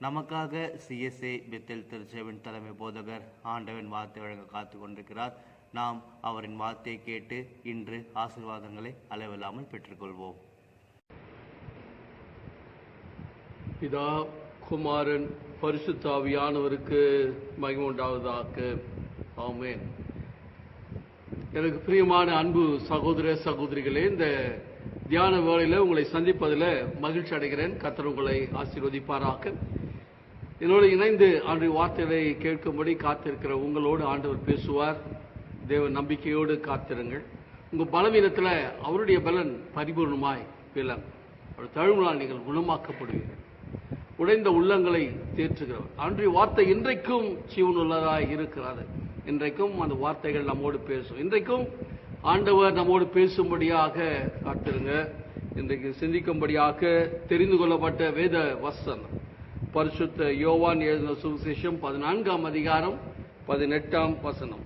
நமக்காக CSA Bethel திருச்சேவின் தலைமை போதகர் ஆண்டவன் வார்த்தை வழங்க காத்து கொண்டிருக்கிறார். நாம் அவரின் வார்த்தையை கேட்டு இன்று ஆசீர்வாதங்களை அளவில்லாமல் பெற்றுக்கொள்வோம். பிதா குமாரன் பரிசுத்தாவியானவருக்கு மகிமை உண்டாவதாக. ஆமென். எனக்கு பிரியமான அன்பு சகோதர சகோதரிகளே இந்த தியான வேளையில் உங்களை சந்திப்பதில் மகிழ்ச்சி அடைகிறேன். கத்தர் உங்களை ஆசீர்வதிப்பாராக. என்னோடு இணைந்து ஆண்டு வார்த்தைகளை கேட்கும்படி காத்திருக்கிற உங்களோடு ஆண்டவர் பேசுவார். தேவ நம்பிக்கையோடு காத்திருங்கள். உங்கள் பலவீனத்தில் அவருடைய பலன் பரிபூர்ணமாய் விளம் அவர் தழுவினால் நீங்கள் குணமாக்கப்படுவீர்கள். உடைந்த உள்ளங்களை தேற்றுகிறவர். அன்றைய வார்த்தை இன்றைக்கும் ஜீவனுள்ளதாய் இருக்கிறது. இன்றைக்கும் அந்த வார்த்தைகள் நம்மோடு பேசும். இன்றைக்கும் ஆண்டவர் நம்மோடு பேசும்படியாக காத்திருங்க. இன்றைக்கு சிந்திக்கும்படியாக தெரிந்து கொள்ளப்பட்ட வேத வசனம். பரிசுத்த யோவான் எழுதின சுவிசேஷம் பதினான்காம் அதிகாரம் பதினெட்டாம் வசனம்.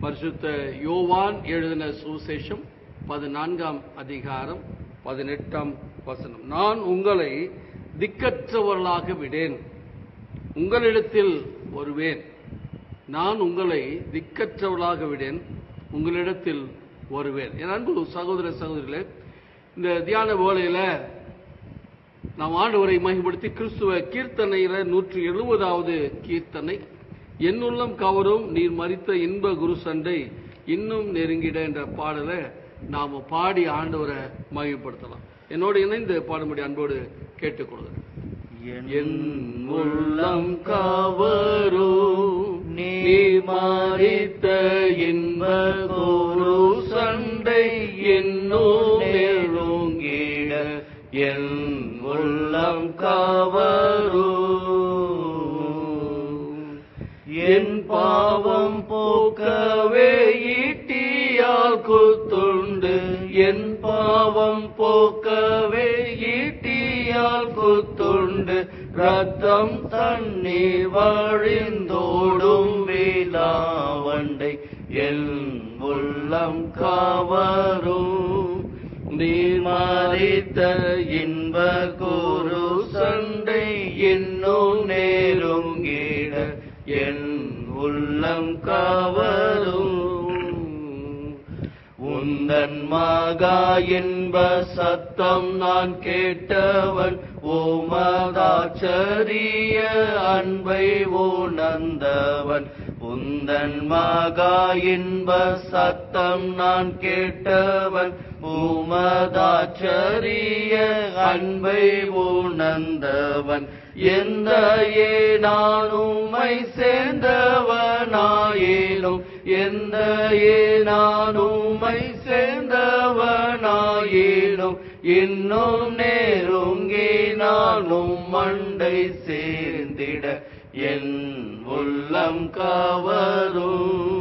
பரிசுத்த யோவான் எழுதின சுவிசேஷம் பதினான்காம் அதிகாரம் பதினெட்டாம் வசனம். நான் உங்களை திக்கற்றவர்களாக விடேன். உங்களிடத்தில் வருவேன். நான் உங்களை திக்கற்றவர்களாக விடேன். உங்களிடத்தில் வருவேன். என் அன்பு சகோதர சகோதரிகளே இந்த தியான வேளையில நாம் ஆண்டவரை மகிமைப்படுத்தி கிறிஸ்துவ கீர்த்தனையில நூற்றி எழுபதாவது கீர்த்தனை. என்னுள்ளம் கவரும் நீர் மறித்த இன்ப குரு சண்டை இன்னும் நெருங்கிட என்ற பாடலை நாம பாடி ஆண்டவரை மகிமைப்படுத்தலாம். என்னோடு இணைந்து பாடும்படி அன்போடு கேட்டுக்கொள்கிறேன் என் உள்ளம் கவரும் நீர் மாறித்த இன்ப குரு சண்டை என்னும் நெருங்கிட என் காவரோ என் பாவம் போக்கவே ஈட்டியால் குத்துண்டு. என் பாவம் போக்கவே ஈட்டியால் குத்துண்டு. ரத்தம் தண்ணீர் வழிந்தோடும் வேலாவண்டை என் உள்ளம் காவரும். நீ மாறித்த இன்ப என் உள்ளம் காவலும் உந்தன் மகா என்ப சத்தம் நான் கேட்டவன் ஓமதாச்சரிய அன்பை உணர்ந்தவன். உந்தன் மகா என்ப சத்தம் நான் கேட்டவன் உமதாச்சரிய அன்பை உணர்ந்தவன். எந்தையே நான் உம்மை சேர்ந்தவனாயினும் எந்த நான் உம்மை சேர்ந்தவனாயினும் இன்னும் நேருங்கே நானும் மண்டை சேர்ந்திட என் உள்ளம் கவரும்.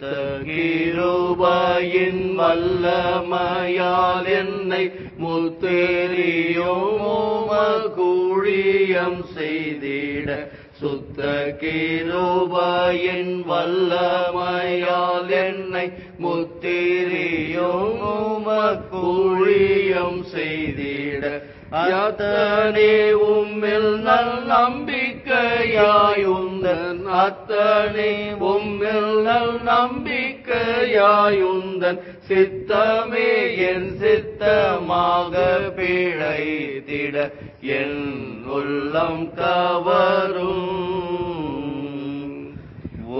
சுத்த கிருபாயின் வல்லமையால் என்னை முத்தேரியோம. கூழியம் செய்திட சுத்த கிருபாயின் வல்லமையால் என்னை முத்தேரியோம. கூழியம் செய்திட அத்தனே உம்மில் நல் நம்பிக்கையாயுந்தன் அத்தனே உம்மில் நல் நம்பிக்கையாயுந்தன் சித்தமே என் சித்தமாக பிழைத்திட என் உள்ளம் கவரும்.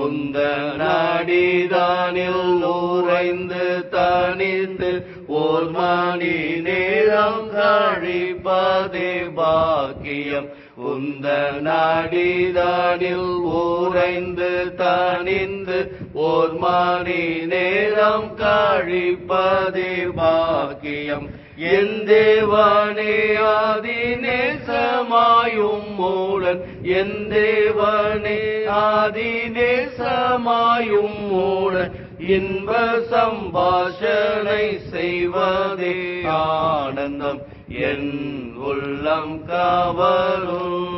உந்த நாடிதானில் நூறைந்து தனிந்து ஓர் மணி நேரம் கழி கழிப்பதே பாக்கியம். உந்த நாடிதானில் ஊரைந்து தனிந்து ஓர் மணி நேரம் கழிப்பதே பாக்கியம். என் தேவனே ஆதி நேசமாயும் மூடன். என் தேவனே ஆதி நேசமாயும் மூடன். இன்ப சம்பாஷனை செய்வதே ஆனந்தம். என் உள்ளம் கவரும்.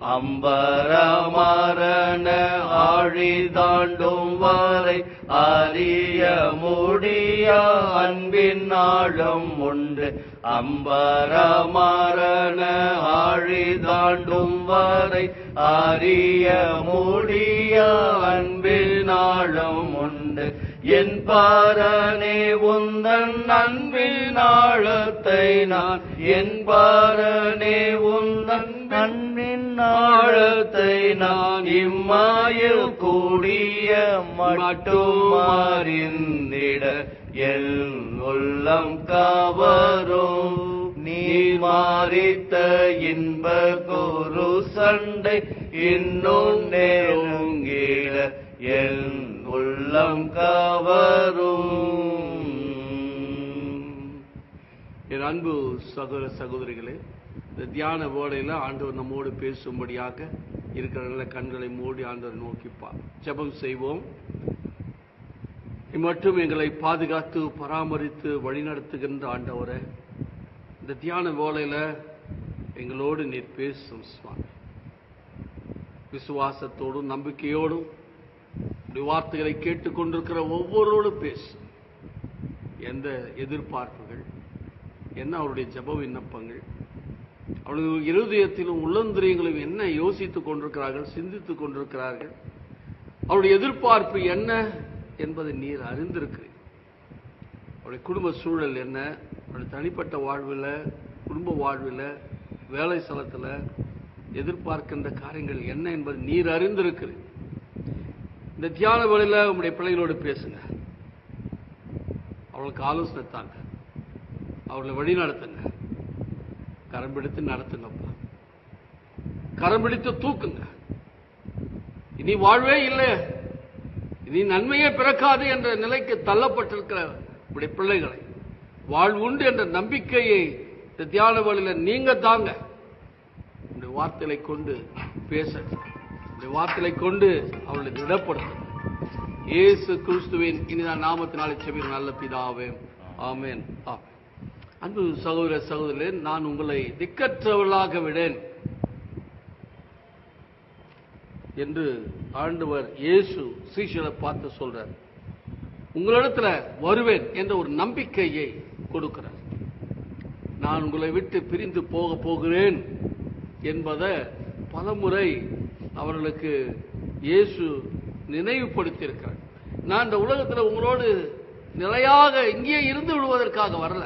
அம்பரமரண ஆழி தாண்டும் வரை அறிய முடிய அன்பின் ஆழம் உண்டு அம்பரமரண ஆழி தாண்டும் வரை அறிய முடிய அன்பின் ஆழம் உண்டு என் பாரனே உந்தன் அன்பில் ஆழத்தை நான் என் பாரனே உந்தன் அன்பின் ஆழத்தை நான் இம்மாயில் கூடிய மட்டும் அறிந்திட என் உள்ளம் கவரும். நீர் மாறித்த இன்ப குரு சண்டை இன்னும் நெருங்கிட எல் உள்ளம் கவரும். என் அன்பு சகோதர சகோதரிகளே இந்த தியான வேளையில ஆண்டவர் நம்மோடு பேசும்படியாக இருக்கிற நல்ல கண்களை மூடி ஆண்டவர் நோக்கிப்பார் ஜபம் செய்வோம். மட்டும் எங்களை பாதுகாத்து பராமரித்து வழிநடத்துகின்ற ஆண்டவரே இந்த தியான வேளையில எங்களோடு நீர் பேசும் சுவாமி. விசுவாசத்தோடும் நம்பிக்கையோடும் உடைய வார்த்தைகளை கேட்டுக்கொண்டிருக்கிற ஒவ்வொருவரோடும் பேசு. எந்த எதிர்பார்ப்புகள் என்ன அவருடைய ஜெப விண்ணப்பங்கள் அவருடைய இருதயத்திலும் உள்ளந்திரியங்களும் என்ன யோசித்துக் கொண்டிருக்கிறார்கள் சிந்தித்துக் கொண்டிருக்கிறார்கள் அவருடைய எதிர்பார்ப்பு என்ன என்பதை நீர் அறிந்திருக்கிறீர். அவருடைய குடும்ப சூழல் என்ன அவருடைய தனிப்பட்ட வாழ்வில் குடும்ப வாழ்வில் வேலை ஸ்தலத்தில் எதிர்பார்க்கின்ற காரியங்கள் என்ன என்பதை நீர் அறிந்திருக்கிறீர். இந்த தியான வேளையில் உங்களுடைய பிள்ளைகளோடு பேசுங்க. அவளுக்கு ஆலோசனை தாங்க. அவர்களை வழி நடத்துங்க. கரம்பிடித்து நடத்துங்கப்பா. கரம்பிடித்து தூக்குங்க. இனி வாழ்வே இல்லை. இனி நன்மையே பிறக்காது என்ற நிலைக்கு தள்ளப்பட்டிருக்கிற உடைய பிள்ளைகளை வாழ்வுண்டு என்ற நம்பிக்கையை இந்த தியான வழியில நீங்க தாங்க. உடைய வார்த்தைகளை கொண்டு பேச உடைய வார்த்தைகளை கொண்டு அவளை திடப்படுத்தும் இயேசு கிறிஸ்துவின் இனிதான் நாமத்தினாலே செவிர் நல்ல பிதாவே. ஆமேன். ஆமென் அன்பு சகோதர சகோதரே நான் உங்களை திக்கற்றவர்களாக விடேன் என்று ஆண்டவர் இயேசு சீஷரை பார்த்து சொல்றார். உங்களிடத்துல வருவேன் என்ற ஒரு நம்பிக்கையை கொடுக்கிறார். நான் உங்களை விட்டு பிரிந்து போக போகிறேன் என்பதை பலமுறை அவர்களுக்கு இயேசு நினைவுபடுத்தியிருக்கிறார். நான் இந்த உலகத்தில் உங்களோடு நிலையாக இங்கே இருந்து விடுவதற்காக வரல.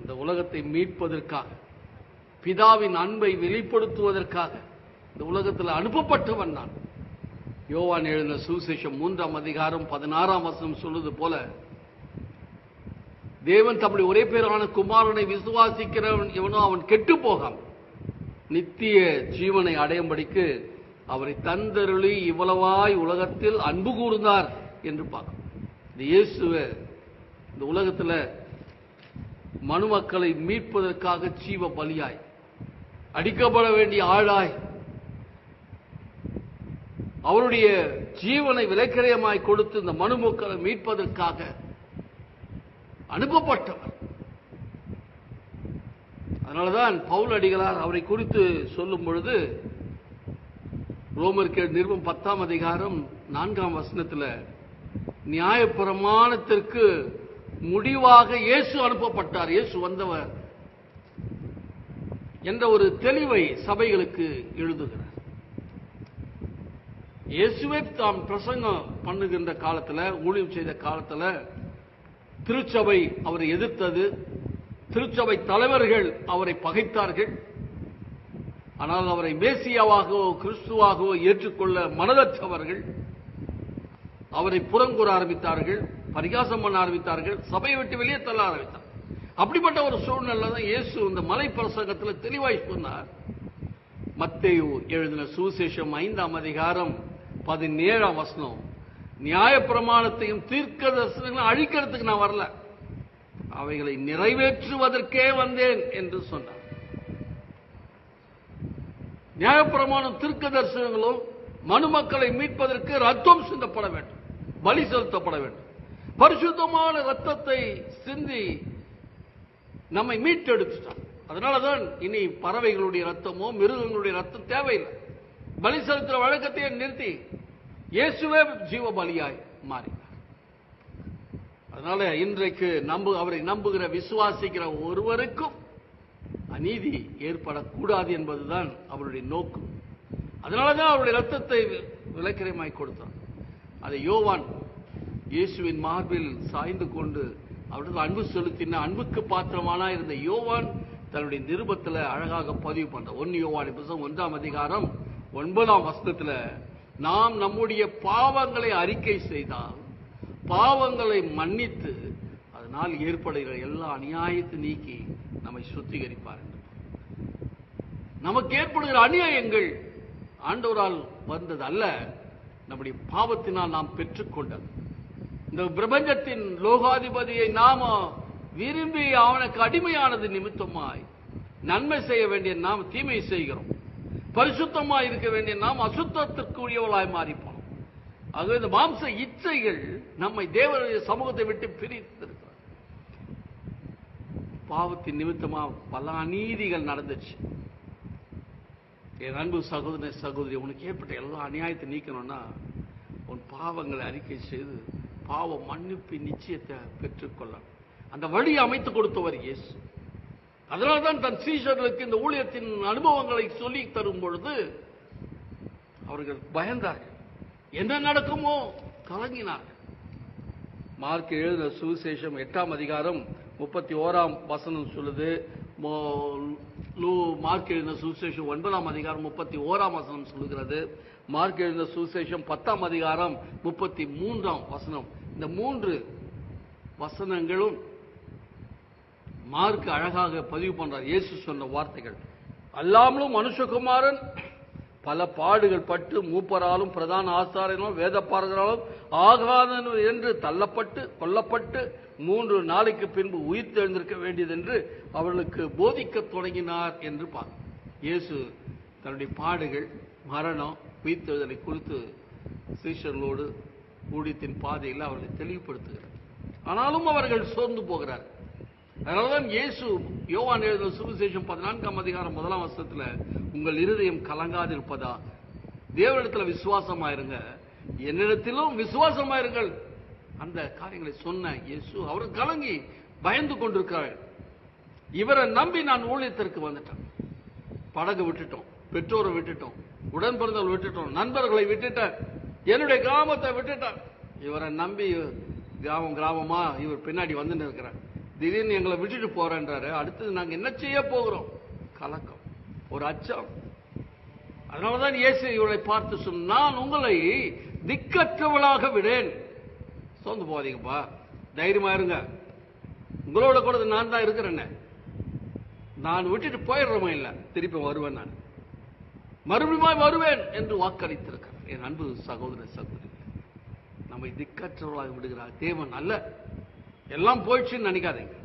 இந்த உலகத்தை மீட்பதற்காக பிதாவின் அன்பை வெளிப்படுத்துவதற்காக இந்த உலகத்தில் அனுப்பப்பட்டவன் நான். யோவான் எழுந்த சுவிசேஷம் மூன்றாம் அதிகாரம் பதினாறாம் வசனம் சொல்வது போல தேவன் தம்முடைய ஒரே பேரான குமாரனை விசுவாசிக்கிறவன் எவனோ அவன் கெட்டு போகாமல் நித்திய ஜீவனை அடையும்படிக்கு அவரை தந்தருளி இவ்வளவாய் உலகத்தில் அன்பு கூர்ந்தார் என்று பார்க்கும் இந்த இயேசுவை இந்த உலகத்துல மனுமக்களை மீட்பதற்காக ஜீவ பலியாய் அடிக்கப்பட வேண்டிய ஆளாய் அவருடைய ஜீவனை விலைக்கிரயமாய் கொடுத்து இந்த மனுமக்களை மீட்பதற்காக அனுப்பப்பட்டவர். அதனாலதான் பவுல் அடிகளார் அவரை குறித்து சொல்லும் பொழுது ரோமருக்கு நிறுவம் பத்தாம் அதிகாரம் நான்காம் வசனத்துல நியாயப்பிரமாணத்திற்கு முடிவாக இயேசு அனுப்பப்பட்டார். இயேசு வந்தவர் என்ற ஒரு தெளிவை சபைகளுக்கு எழுதுகிறார். இயேசுவை தாம் பிரசங்கம் பண்ணுகின்ற காலத்துல ஊழியம் செய்த காலத்துல திருச்சபை அவரை எதிர்த்தது. திருச்சபை தலைவர்கள் அவரை பகைத்தார்கள். ஆனால் அவரை மேசியாவாகவோ கிறிஸ்துவாகவோ ஏற்றுக்கொள்ள மனதற்றவர்கள். அவரை புறங்கூற ஆரம்பித்தார்கள் பரிகாசம் பண்ண ஆரம்பித்தார்கள் சபையை விட்டு வெளியே தள்ள ஆரம்பித்தார். அப்படிப்பட்ட ஒரு சூழ்நிலை தான் இயேசு இந்த மலை பிரசங்கத்தில் தெளிவாய் சொன்னார். மத்தேயு எழுதின சுவிசேஷம் ஐந்தாம் அதிகாரம் பதினேழாம் வசனம் நியாயப்பிரமாணத்தையும் தீர்க்க தரிசனங்களும் அழிக்கிறதுக்கு நான் வரல. அவைகளை நிறைவேற்றுவதற்கே வந்தேன் என்று சொன்னார். நியாயப்பிரமாணம் திருக்க தரிசனங்களும் மனுமக்களை மீட்பதற்கு ரத்தம் சிந்தப்பட வேண்டும் பலி செலுத்தப்பட வேண்டும். பரிசுத்தமான ரத்தத்தை சிந்தி நம்மை மீட்டெடுத்துட்டார். அதனாலதான் இனி பறவைகளுடைய ரத்தமோ மிருகங்களுடைய ரத்தம் தேவையில்லை. பலி செலுத்துற வழக்கத்தையே நிறுத்தி இயேசுவே ஜீவ பலியாய் மாறி. அதனால இன்றைக்கு நம்பு அவரை நம்புகிற விசுவாசிக்கிற ஒருவருக்கும் அநீதி ஏற்படக்கூடாது என்பதுதான் அவருடைய நோக்கம் அதனாலதான் அவருடைய ரத்தத்தை விலக்கிரமாய் கொடுத்தார் அதை யோவான் இயேசுவின் மார்பில் சாய்ந்து கொண்டு அவருக்கு அன்பு செலுத்தின அன்புக்கு பாத்திரமானா இருந்த யோவான் தன்னுடைய நிருபத்தில் அழகாக பதிவு பண்ற. ஒன்னு யோவான் புத்தகம் ஒன்றாம் அதிகாரம் ஒன்பதாம் வசனத்தில் நாம் நம்முடைய பாவங்களை அறிக்கை செய்தால் பாவங்களை மன்னித்து அதனால் ஏற்படுகிற எல்லா அநியாயத்தை நீக்கி நம்மை சுத்திகரிப்பார் நமக்கு ஏற்படுகிற அநியாயங்கள் ஆண்டவரால் வந்தது அல்ல. நம்முடைய பாவத்தினால் நாம் பெற்றுக்கொண்டது. இந்த பிரபஞ்சத்தின் லோகாதிபதியை நாம விரும்பி அவனுக்கு அடிமையானது நிமித்தமாய் நன்மை செய்ய வேண்டிய நாம் தீமை செய்கிறோம். பரிசுத்தமாய் இருக்க வேண்டிய நாம் அசுத்தத்திற்குரியவளாய் மாறிப்போம். ஆகவே இந்த மாம்ச இச்சைகள் நம்மை தேவனுடைய சமூகத்தை விட்டு பிரித்திருக்கிறது. பாவத்தின் நிமித்தமா பல அநீதிகள் நடந்துச்சு. என் அன்பு சகோதர சகோதரி உனக்கு ஏற்பட்ட எல்லா அநியாயத்தை நீக்கணும்னா உன் பாவங்களை அறிக்கை செய்து பாவ மன்னிப்பு நிச்சயத்தை பெற்றுக்கொள்ளணும் அந்த வழியை அமைத்து கொடுத்தவர் இயேசு. அதனால்தான் தன் சீஷர்களுக்கு இந்த ஊழியத்தின் அனுபவங்களை சொல்லி தரும் பொழுது அவர்கள் பயந்தார்கள். என்ன நடக்குமோ? கலங்கினார்கள் மார்க் எழுதின சுவிசேஷம் எட்டாம் அதிகாரம் முப்பத்தி ஓராம் வசனம் சொல்லுது. மார்க் எழுதின சுவிசேஷம் ஒன்பதாம் அதிகாரம் முப்பத்தி ஓராம் வசனம் சொல்லுகிறது. மார்க் எழுதின சுவிசேஷம் பத்தாம் அதிகாரம் முப்பத்தி மூன்றாம் வசனம். இந்த மூன்று வசனங்களும் மார்க் அழகாக பதிவு பண்றார். இயேசு சொன்ன வார்த்தைகள். அல்லாமலும் மனுஷகுமாரன் பல பாடுகள் பட்டு மூப்பராலும் பிரதான ஆசாரியனும் வேதப்பாரகராலும் ஆகாதன் என்று தள்ளப்பட்டு கொல்லப்பட்டு மூன்று நாளைக்கு பின்பு உயிர் தெழுந்திருக்க வேண்டியது என்று அவர்களுக்கு போதிக்கத் தொடங்கினார் என்று பார். இயேசு தன்னுடைய பாடுகள் மரணம் உயிர்த்தெழுதலை குறித்து சீஷர்களோடு ஊழியத்தின் பாதையில் அவர்களை தெளிவுபடுத்துகிறார். ஆனாலும் அவர்கள் சோர்ந்து போகிறார். அதனாலதான் இயேசு யோவான் எழுதின சுவிசேஷம் பதினான்காம் அதிகாரம் முதலாம் வருஷத்துல உங்கள் இருதயம் கலங்காதிருப்பதா? தேவனிடத்துல விசுவாசமாயிருங்க. என்னிடத்திலும் விசுவாசமாயிருங்கள். அந்த காரியங்களை சொன்ன இயேசு அவர் கலங்கி பயந்து கொண்டிருக்கிறார். இவரை நம்பி நான் ஊழியத்திற்கு வந்துட்டேன். படகு விட்டுட்டோம் பெற்றோரை விட்டுட்டோம் உடன் பிறந்தவர்கள் விட்டுட்டோம் நண்பர்களை விட்டுட்டேன் என்னுடைய கிராமத்தை விட்டுட்டான். இவரை நம்பி கிராமம் கிராமமா இவர் பின்னாடி வந்துன்னு இருக்கிறார். திடீர்னு எங்களை விட்டுட்டு போறேன்றாரு. அடுத்தது நாங்க என்ன செய்ய போகிறோம்? கலக்கம். ஒரு அச்சம். அதனாலதான் இயேசு இவளை பார்த்து சொன்ன நான் உங்களை திக்கற்றவளாக விடேன். சோர்ந்து போகாதீங்கப்பா. தைரியமா இருங்க. உங்களோட கூட நான் தான் இருக்கிறேன்னு. நான் விட்டுட்டு போயிடுறோமா இல்ல? திருப்பி வருவேன் நான். மறுபடியும் வருவேன் என்று வாக்களித்திருக்கிறேன் என் அன்பு சகோதர சகோதரி நம்மை திக்கற்றவர்களாக விடுகிறார். தேவன் அல்ல. எல்லாம் போயிடுச்சுன்னு நினைக்காதீங்க.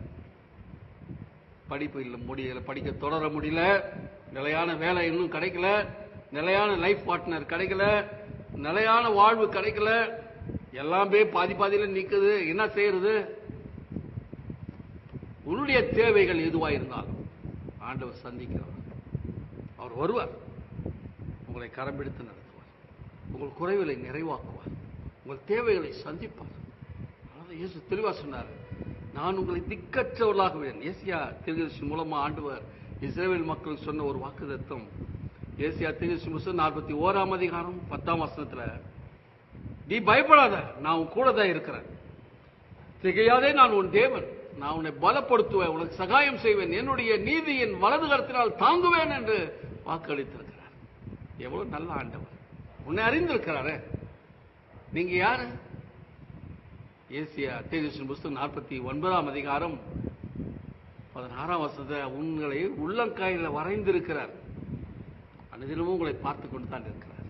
படிப்பு இல்லை முடியல படிக்க தொடர முடியல நிலையான வேலை இன்னும் கிடைக்கல நிலையான லைஃப் பார்ட்னர் கிடைக்கல நிலையான வாழ்வு கிடைக்கல எல்லாமே பாதி பாதியில நிக்குது. என்ன செய்யறது? உன்னுடைய தேவைகள் எதுவாக இருந்தாலும் ஆண்டவர் சந்திக்கிறவர். அவர் வருவார். உங்களை கரம்பிடித்து நடத்துவார். உங்கள் குறைவுகளை நிறைவாக்குவார். உங்கள் தேவைகளை சந்திப்பார். இயேசு தெளிவா சொன்னார். நான் உங்களை திக்கற்றவர்களாக ஏசியா திருகதர்ஷன் மூலமா ஆண்டுவர் இஸ்ரேல் மக்கள் சொன்ன ஒரு வாக்குதத்தம் ஏசியா திருகதர்ஷன் முசன் நாற்பத்தி ஓராம் அதிகாரம் பத்தாம் வசனத்துல நீ பயப்படாத நான் உன் கூட தான் இருக்கிறேன். திகையாதே நான் உன் தேவன். நான் உன்னை பலப்படுத்துவேன். உனக்கு சகாயம் செய்வேன். என்னுடைய நீதியின் வலது கரத்தினால் தாங்குவேன் என்று வாக்களித்திருக்கிறார். எவ்வளவு நல்ல ஆண்டவர். உன்னை அறிந்திருக்கிறாரே. நீங்க யாரு? ஏசிய தேஜஸ்வின் புஸ்தகம் நாற்பத்தி ஒன்பதாம் அதிகாரம் பதினாறாம் வருஷத்தை உங்களை உள்ளங்காயில் வரைந்திருக்கிறார். அனுதினமும் உங்களை பார்த்து கொண்டு தான் இருக்கிறார்.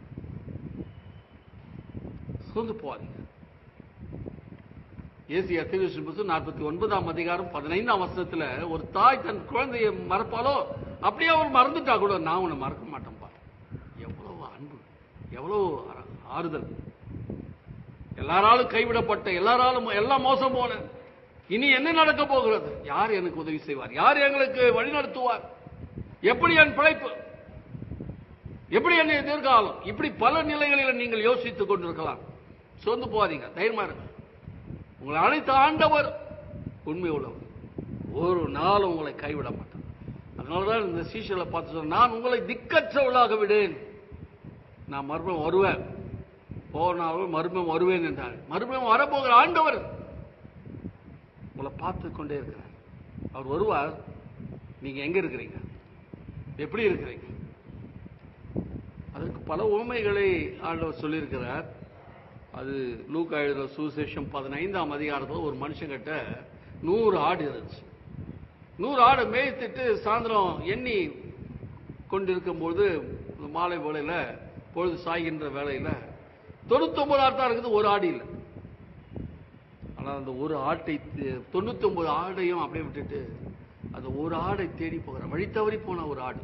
சோர்ந்து போவாதீங்க ஏசி அத்தியாவசிய புத்தகம் நாற்பத்தி ஒன்பதாம் அதிகாரம் பதினைந்தாம் வருஷத்துல ஒரு தாய் தன் குழந்தையை மறப்பாலோ அப்படியே அவர் மறந்துட்டா கூட நான் உன்னை மறக்க மாட்டேன் பாரு எவ்வளவு அன்பு எவ்வளவு ஆ- ஆறுதல். எல்லாராலும் கைவிடப்பட்ட எல்லாராலும் எல்லாம் மோசம் போன. இனி என்ன நடக்க போகிறது? யார் எனக்கு உதவி செய்வார்? யார் எங்களுக்கு வழி நடத்துவார்? எப்படி என் பிழைப்பு? எப்படி என் எதிர்காலம்? இப்படி பல நிலைகளில் நீங்கள் யோசித்துக் கொண்டிருக்கலாம். சொந்து போகாதீங்க. தைரியமா இருங்க. உங்களை அனைத்து ஆண்டவர் உண்மை உள்ளவர். ஒரு நாள் உங்களை கைவிட மாட்டார். அதனாலதான் இந்த சீஷலை பார்த்து நான் உங்களை திக்கற்றவளாக விடேன். நான் மறுபடியும் வருவேன். போனாலும் மறுபடியும் வருவேன் என்றார். மறுபடியும் வரப்போகிற ஆண்டவர் உங்களை பார்த்து கொண்டே இருக்கிறார். அவர் வருவார். நீங்க எங்க இருக்கிறீங்க? எப்படி இருக்கிறீங்க? அதற்கு பல உண்மைகளை ஆண்டவர் சொல்லியிருக்கிறார். அது லூக்கா எழுதுற சுசேஷம் பதினைந்தாம் அதிகாரத்தில் ஒரு மனுஷங்கிட்ட நூறு ஆடு இருந்துச்சு. நூறு ஆடு மேய்த்துட்டு சாயந்தரம் எண்ணி கொண்டிருக்கும்போது மாலை வேளையில் பொழுது சாய்கின்ற வேலையில் தொண்ணூத்தொன்பது ஆடு தான் இருக்குது ஒரு ஆடு இல்லை. ஆனால் அந்த ஒரு ஆட்டை தொண்ணூத்தொன்பது ஆடையும் அப்படியே விட்டுட்டு அந்த ஒரு ஆடை தேடி போகிற வழி தவறி போன ஒரு ஆடு.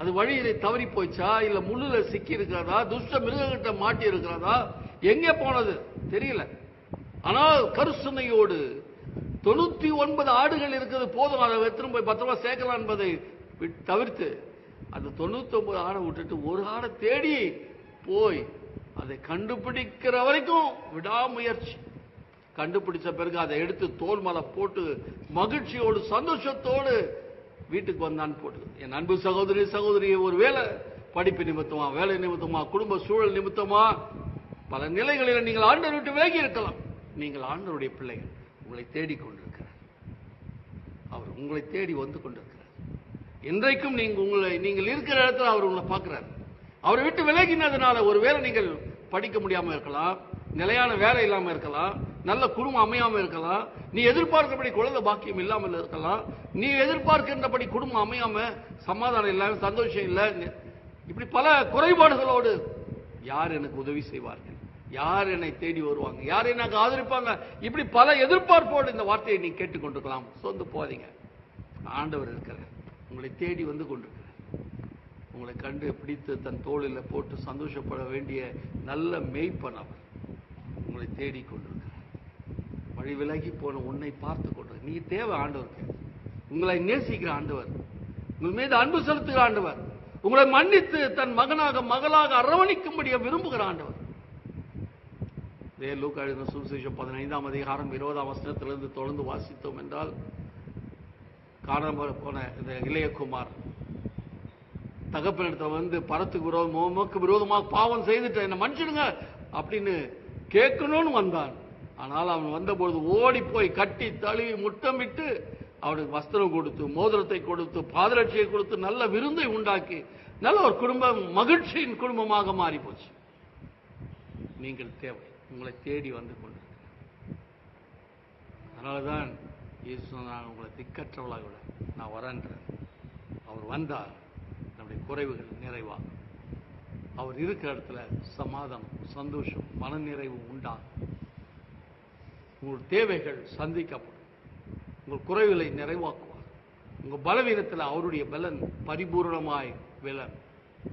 அது வழியிலே தவறி போச்சா இல்ல முள்ளுல சிக்கி இருக்கிறதா துஷ்ட மிருகங்கிட்ட மாட்டி இருக்கிறதா எங்க போனது? தெரியல. ஆனால் கருசுமையோடு தொண்ணூத்தி ஒன்பது ஆடுகள் இருக்கிறது போதும் அதை எத்தனை போய் பத்திரமா சேர்க்கலாம் என்பதை தவிர்த்து அந்த தொண்ணூத்தி ஒன்பது ஆடை விட்டுட்டு ஒரு ஆடை தேடி போய் அதை கண்டுபிடிக்கிற வரைக்கும் விடாமுயற்சி. கண்டுபிடிச்ச பிறகு அதை எடுத்து தோல் மலை போட்டு மகிழ்ச்சியோடு சந்தோஷத்தோடு வீட்டுக்கு வந்தான் போட்டு. என் அன்பு சகோதரி சகோதரி ஒரு வேலை படிப்பு நிமித்தமா வேலை நிமித்தமா குடும்ப சூழல் நிமித்தமா பல நிலைகளில் நீங்கள் ஆண்டவர் விட்டு விலகி இருக்கலாம். நீங்கள் ஆண்டவருடைய பிள்ளைகள். உங்களை தேடிக்கொண்டிருக்கிறார் அவர் உங்களை தேடி வந்து கொண்டிருக்கிறார். இன்றைக்கும் நீங்கள் உங்களை நீங்கள் இருக்கிற இடத்துல அவர் உங்களை பார்க்கிறார். அவரை விட்டு விலகினதுனால ஒருவேளை நீங்கள் படிக்க முடியாம இருக்கலாம் நிலையான வேலை இல்லாம இருக்கலாம் நல்ல குடும்பம் அமையாம இருக்கலாம் நீ எதிர்பார்க்கிறபடி குழந்தை பாக்கியம் இல்லாமல் இருக்கலாம் நீ எதிர்பார்க்கின்றபடி குடும்பம் அமையாம சமாதானம் இல்லாம சந்தோஷம் இல்ல இப்படி பல குறைபாடுகளோடு யார் எனக்கு உதவி செய்வார்கள்? யார் என்னை தேடி வருவாங்க? யார் எனக்கு ஆதரிப்பாங்க? இப்படி பல எதிர்பார்ப்போடு இந்த வார்த்தையை நீ கேட்டுக்கொண்டிருக்கலாம். சொந்து போதீங்க ஆண்டவர் இருக்கிறார் உங்களை தேடி வந்து கொண்டு உங்களை கண்டு பிடித்து தன் தோளில் போட்டு சந்தோஷப்பட வேண்டிய நல்ல மெய்ப்பன் அவர். உங்களை தேடி கொண்டிருக்கிறார். வழி விலகி போன உன்னை பார்த்து கொண்டு நீ தேவை ஆண்டவருக்கு உங்களை நேசிக்கிற ஆண்டவர். உங்கள் மீது அன்பு செலுத்துகிற ஆண்டவர். உங்களை மன்னித்து தன் மகனாக மகளாக அரவணைக்கும்படிய விரும்புகிற ஆண்டவர். இதே லூக்கா எழுதின சுவிசேஷம் பதினைந்தாம் அதிகாரம் இருபதாம் வசனத்திலிருந்து தொடர்ந்து வாசித்தோம் என்றால் காணாமல் போன இந்த இளையகுமார் தகப்பனிடத்துல வந்து பரத்துக்கு விரோதம் உமக்கு விரோதமாக பாவம் செய்துட்டேன். என்ன மன்னிச்சிடுங்க அப்படின்னு கேட்கணும்னு வந்தான். ஆனால் அவன் வந்தபொழுது ஓடி போய் கட்டி தழுவி முட்டமிட்டு அவனுக்கு வஸ்திரம் கொடுத்து மோதிரத்தை கொடுத்து பாதரட்சியை கொடுத்து நல்ல விருந்தை உண்டாக்கி நல்ல ஒரு குடும்பம் மகிழ்ச்சியின் குடும்பமாக மாறி போச்சு நீங்கள் தேவை. உங்களை தேடி வந்து கொண்டு அதனாலதான் இயேசு நான் உங்களை திக்கற்றவளாக விட நான் வரேன்றேன் அவர் வந்தார். நம்முடைய குறைவுகள் நிறைவாகும். அவர் இருக்கிற இடத்துல சமாதானம் சந்தோஷம் மனநிறைவு உண்டாகும். உங்கள் தேவைகள் சந்திக்கப்படும். உங்கள் குறைவுகளை நிறைவாக்குவார். உங்கள் பலவீனத்தில் அவருடைய பலன் பரிபூர்ணமாய் விலன்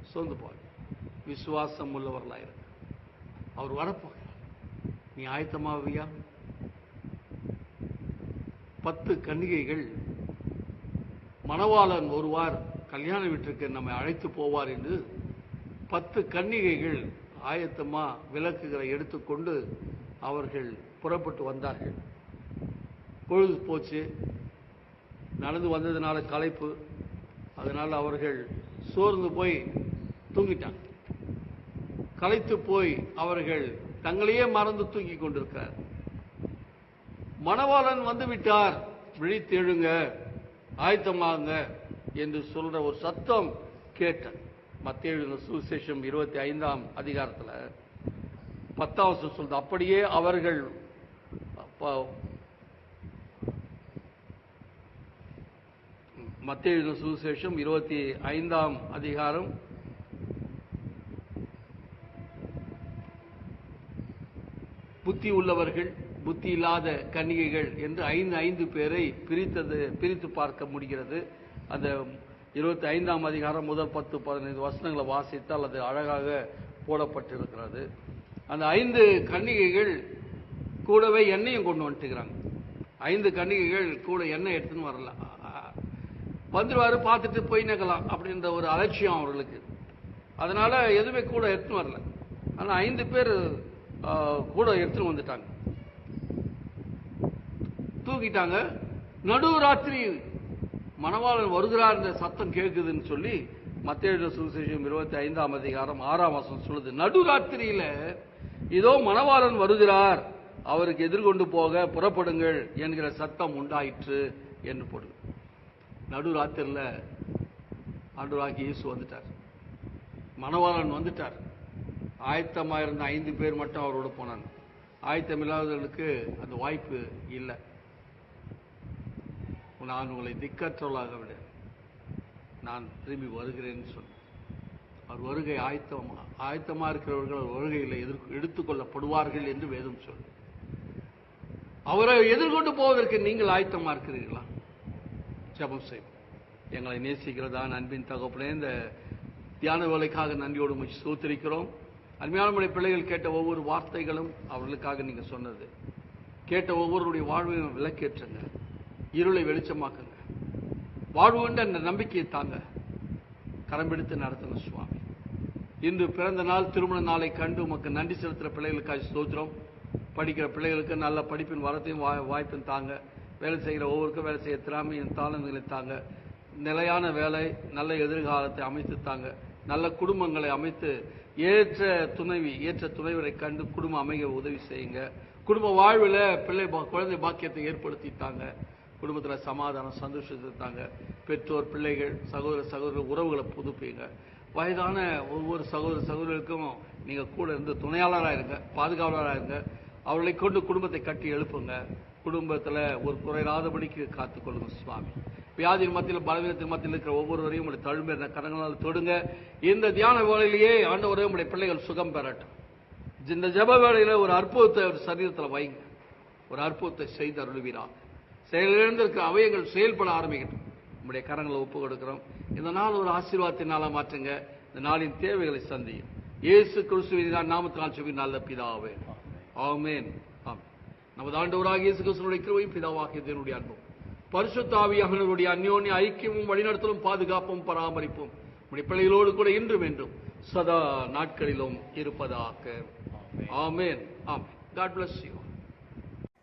சோர்ந்து போய் விசுவாசம் உள்ளவர்களாக இருக்க அவர் வரப்போகிறார். நீ ஆயத்தமாவியா? பத்து கன்னிகைகள் மணவாளன் ஒருவார் கல்யாண வீட்டிற்கு நம்மை அழைத்து போவார் என்று பத்து கன்னிகைகள் ஆயத்தமா விளக்குகளை எடுத்துக்கொண்டு அவர்கள் புறப்பட்டு வந்தார்கள். பொழுது போச்சு. நடந்து வந்ததுனால களைப்பு. அதனால் அவர்கள் சோர்ந்து போய் தூங்கிட்டாங்க. களைத்து போய் அவர்கள் தங்களையே மறந்து தூங்கி கொண்டிருக்கிறார். மணவாளன் வந்து விட்டார். விழித்தெழுங்க ஆயத்தமாகுங்க என்று சொல்ற ஒரு சத்தம் கேட்டேன். மத்திய சுவிசேஷம் இருபத்தி ஐந்தாம் அதிகாரத்தில் பத்தாம் சொல்றது அப்படியே அவர்கள் மத்திய சுவிசேஷம் இருபத்தி ஐந்தாம் அதிகாரம். புத்தி உள்ளவர்கள் புத்தி இல்லாத கன்னிகைகள் என்று ஐந்து ஐந்து பேரை பிரித்தது பிரித்து பார்க்க முடிகிறது. அந்த இருபத்தி ஐந்தாம் அதிகாரம் முதல் பத்து பதினைந்து வசனங்களை வாசித்தால் அது அழகாக போடப்பட்டிருக்கிறது. அந்த ஐந்து கன்னிகைகள் கூடவே எண்ணெயும் கொண்டு வந்துட்டுக்கிறாங்க ஐந்து கன்னிகைகள் கூட எண்ணெய் எடுத்துன்னு வரல. வந்துருவாரு பார்த்துட்டு போய் நிற்கலாம் அப்படின்ற ஒரு அலட்சியம் அவர்களுக்கு. அதனால எதுவுமே கூட எடுத்துன்னு வரல. ஆனா ஐந்து பேர் கூட எடுத்துன்னு வந்துட்டாங்க. தூக்கிட்டாங்க. நடுவு ராத்திரி மணவாளன் வருகிறார் என்ற சத்தம் கேட்குதுன்னு சொல்லி மத்திய சுவிசேஷம் இருபத்தி ஐந்தாம் அதிகாரம் ஆறாம் மாசம் சொல்லுது. நடுராத்திரியில இதோ மணவாளன் வருகிறார். அவருக்கு எதிர்கொண்டு போக புறப்படுங்கள் என்கிற சத்தம் உண்டாயிற்று என்று போடுது. நடுராத்திரில ஆண்டவராகி இயேசு வந்துட்டார். மணவாளன் வந்துட்டார். ஆயத்தமாக இருந்த ஐந்து பேர் மட்டும் அவரோட போனாங்க. ஆயத்தம் இல்லாதவர்களுக்கு அந்த வாய்ப்பு இல்லை. நான் உங்களை திக்கற்றவளாக விட. நான் திரும்பி வருகிறேன்னு சொன்னேன். அவர் வருகை ஆயத்தம் ஆயத்தமாக இருக்கிறவர்கள் அவர் வருகையில் எதிர் எடுத்துக்கொள்ளப்படுவார்கள் என்று வேதம் சொல்லு அவரை எதிர்கொண்டு போவதற்கு நீங்கள் ஆயத்தமாக இருக்கிறீர்களா? ஜபம் செய்வோம். எங்களை நேசிக்கிறதா அன்பின் தகப்பனே இந்த தியான வேலைக்காக நன்றியோடு முயற்சி சூத்திரிக்கிறோம். அருமையான பிள்ளைகள் கேட்ட ஒவ்வொரு வார்த்தைகளும் அவர்களுக்காக நீங்கள் சொன்னது. கேட்ட ஒவ்வொருடைய வாழ்வையும் விளக்கேற்றுங்க. இருளை வெளிச்சமாக்குங்க. வாழ்வுன்ற அந்த நம்பிக்கையை தாங்க கரம்பிடித்து நடத்தணும் சுவாமி. இன்று பிறந்த நாள் திருமண நாளை கண்டு உமக்கு நன்றி செலுத்துகிற பிள்ளைகளுக்காக ஸ்தோத்திரம். படிக்கிற பிள்ளைகளுக்கு நல்ல படிப்பின் வரத்தையும் வாய்- வாய்ப்பும் தாங்க. வேலை செய்கிற ஒவ்வொருக்கும் வேலை செய்ய திறமையின் தாளங்களை தாங்க. நிலையான வேலை நல்ல எதிர்காலத்தை அமைத்து தாங்க. நல்ல குடும்பங்களை அமைத்து ஏற்ற துணைவி ஏற்ற துணைவரை கண்டு குடும்பம் அமைய உதவி செய்யுங்க. குடும்ப வாழ்வில் பிள்ளை பா- குழந்தை பாக்கியத்தை ஏற்படுத்தி தாங்க. குடும்பத்தில் சமாதானம் சந்தோஷத்தை தாங்க பெற்றோர் பிள்ளைகள் சகோதர சகோதர உறவுகளை புதுப்பிங்க. வயதான ஒவ்வொரு சகோதர சகோதரர்களுக்கும் நீங்க கூட இருந்து துணையாளராக இருங்க பாதுகாவலராக இருங்க. அவர்களை கொண்டு குடும்பத்தை கட்டி எழுப்புங்க. குடும்பத்தில் ஒரு குறையில்லாதபடிக்கு காத்துக்கொள்ளுங்க சுவாமி. வியாதியின் மத்தியில் பலவீனத்தின் மத்தியில் இருக்கிற ஒவ்வொருவரையும் உங்களுடைய தழும்பேறின கடங்களால் தொடுங்க. இந்த தியான வேளையிலேயே ஆண்டவரே உங்களுடைய பிள்ளைகள் சுகம் பெறட்டும். இந்த ஜெப வேலையில் ஒரு அற்புதத்தை ஒரு சரீரத்தில் வைங்க. ஒரு அற்புதத்தை செய்து அருள்வீரா. செயலிழந்திருக்கிற அவயங்கள் செயல்பட ஆரம்பிக்கட்டும். உங்களுடைய கரங்களை ஒப்பு கொடுக்கிறோம். இந்த நாள் ஒரு ஆசீர்வாதத்தினால மாற்றுங்க. இந்த நாளின் தேவைகளை சந்தியும். இயேசு கிறிஸ்துவின் நாமத்தினால் சொல்லி நல்ல பிதாவே. ஆமென். ஆமென். நமது ஆண்டவராக இயேசு கிறிஸ்துவனுடைய கிருபையும் பிதாவாகிய தேவனுடைய அன்பும் பரிசுத்த ஆவியானவருடைய அந்யோன்ய ஐக்கியமும் வழிநடத்தலும் பாதுகாப்பும் பராமரிப்பும் நம்முடைய பிள்ளைகளோடு கூட இன்றும் என்றும் சதா நாட்களிலும் இருப்பதாக. ஆமென். ஆமென். God bless you.